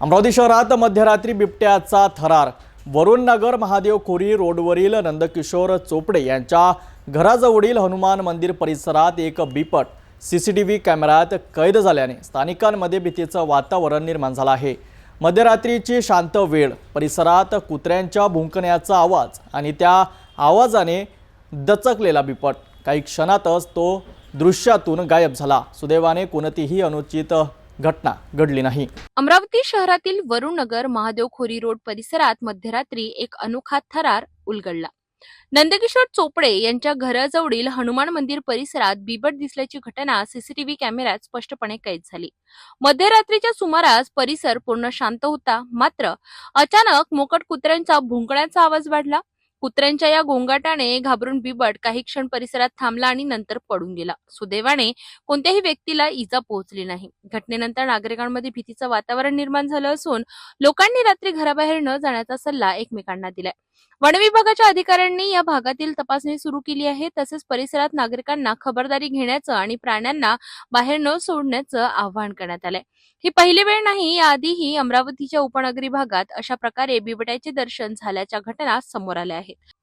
अमरावती शहरात मध्यरात्री बिबट्याचा थरार. वरुण नगर महादेव खोरी रोडवरील नंदकिशोर चोपडे यांच्या घराजवळील हनुमान मंदिर परिसरात एक बिपट सी सी टी व्ही कॅमेऱ्यात कैद झाल्याने स्थानिकांमध्ये भीतीचं वातावरण निर्माण झालं आहे. मध्यरात्रीची शांत वेळ परिसरात कुत्र्यांच्या भुंकण्याचा आवाज आणि त्या आवाजाने दचकलेला बिपट. काही क्षणातच तो दृश्यातून गायब झाला. सुदैवाने कोणतीही अनुचित घटना घडली नाही. अमरावती शहरातील वरुणनगर महादेव खोरी रोड परिसरात मध्यरात्री एक अनोखा थरार उलगडला. नंदकिशोर चोपडे यांच्या घराजवळील हनुमान मंदिर परिसरात बिबट दिसल्याची घटना सीसीटीव्ही कॅमेऱ्यात स्पष्टपणे कैद झाली. मध्यरात्रीच्या सुमारास परिसर पूर्ण शांत होता मात्र अचानक मोकट कुत्र्यांचा भुंकण्याचा आवाज वाढला. कुत्र्यांच्या या गोंगाटाने घाबरून बिबट काही क्षण परिसरात थांबला आणि नंतर पडून गेला. सुदैवाने कोणत्याही व्यक्तीला इजा पोहोचली नाही. घटनेनंतर नागरिकांमध्ये भीतीचं वातावरण निर्माण झालं असून लोकांनी रात्री घराबाहेर न जाण्याचा सल्ला एकमेकांना दिलाय. वन विभागाच्या अधिकाऱ्यांनी या भागातील तपासणी सुरू केली आहे. तसेच परिसरात नागरिकांना खबरदारी घेण्याचं आणि प्राण्यांना बाहेर न सोडण्याचं आवाहन करण्यात आलंय. ही पहिली वेळ नाही याआधीही अमरावतीच्या उपनगरी भागात अशा प्रकारे बिबट्याचे दर्शन झाल्याच्या घटना समोर आल्या आहेत